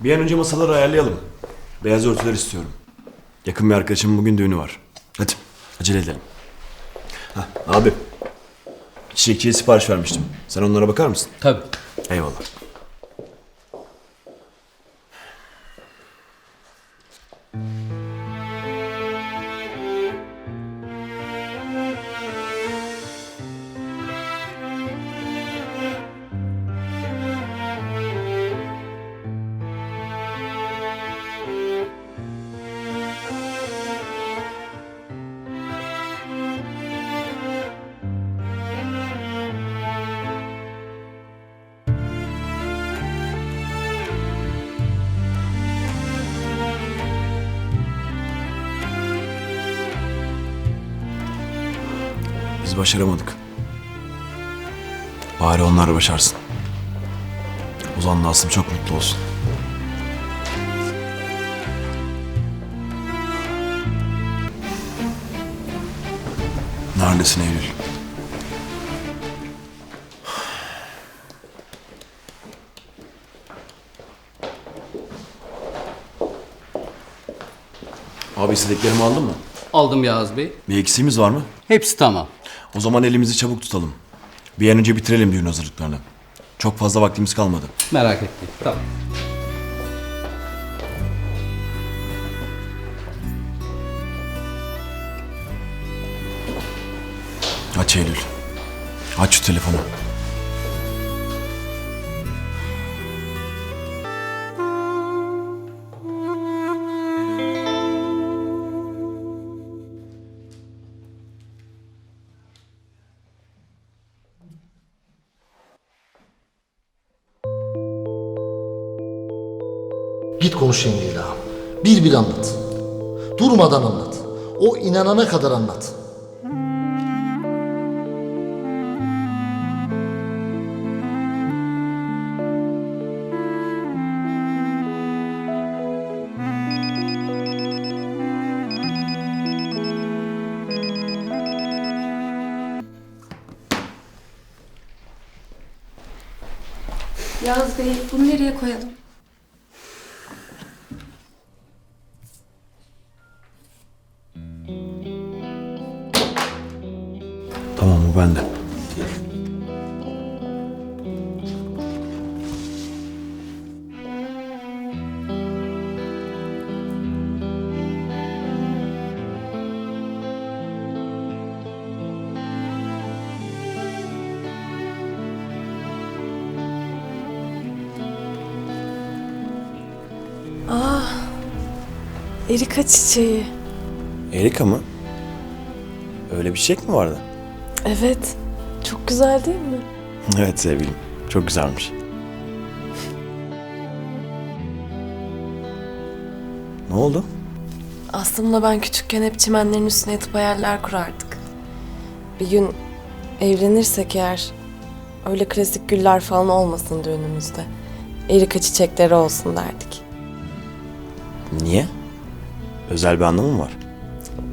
Bir an önce masaları ayarlayalım. Beyaz örtüler istiyorum. Yakın bir arkadaşımın bugün düğünü var. Hadi acele edelim. Hah, abi. Çiçekçiye sipariş vermiştim. Sen onlara bakar mısın? Tabii. Eyvallah. Biz başaramadık. Bari onlar başarsın. Ozan'la Aslım çok mutlu olsun. Neredesin Eylül? Abi istediklerimi aldın mı? Aldım Yağız Bey. Bir eksiğimiz var mı? Hepsi tamam. O zaman elimizi çabuk tutalım. Bir an önce bitirelim düğün hazırlıklarını. Çok fazla vaktimiz kalmadı. Merak etmeyin. Tamam. Aç Eylül. Aç şu telefonu. Git konuş yengeyle ağam. Bir bir anlat. Durmadan anlat. O inanana kadar anlat. Yağız Bey, bunu nereye koyalım? Tamam bu bende. Erika çiçeği. Erika mı? Öyle bir çiçek mi vardı? Evet. Çok güzel değil mi? Evet sevgilim. Çok güzelmiş. Ne oldu? Aslında ben küçükken hep çimenlerin üstüne yatıp hayaller kurardık. Bir gün evlenirsek eğer öyle klasik güller falan olmasın düğünümüzde. Erika çiçekleri olsun derdik. Niye? Özel bir anlamı mı var?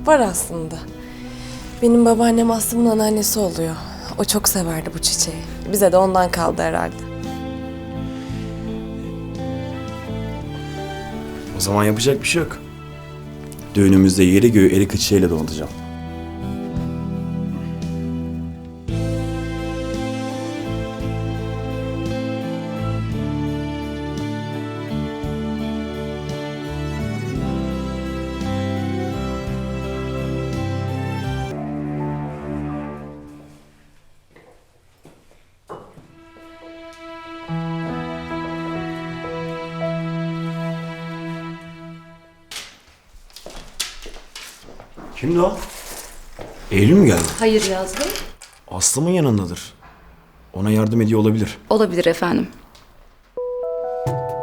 Var aslında. Benim babaannem Aslım'ın anneannesi oluyor. O çok severdi bu çiçeği. Bize de ondan kaldı herhalde. O zaman yapacak bir şey yok. Düğünümüzde yeri göğü Erika çiçeğiyle donatacağım. Kimdi o? Eylül mü geldi? Hayır yazdım. Aslım'ın yanındadır. Ona yardım ediyor olabilir. Olabilir efendim. Müzik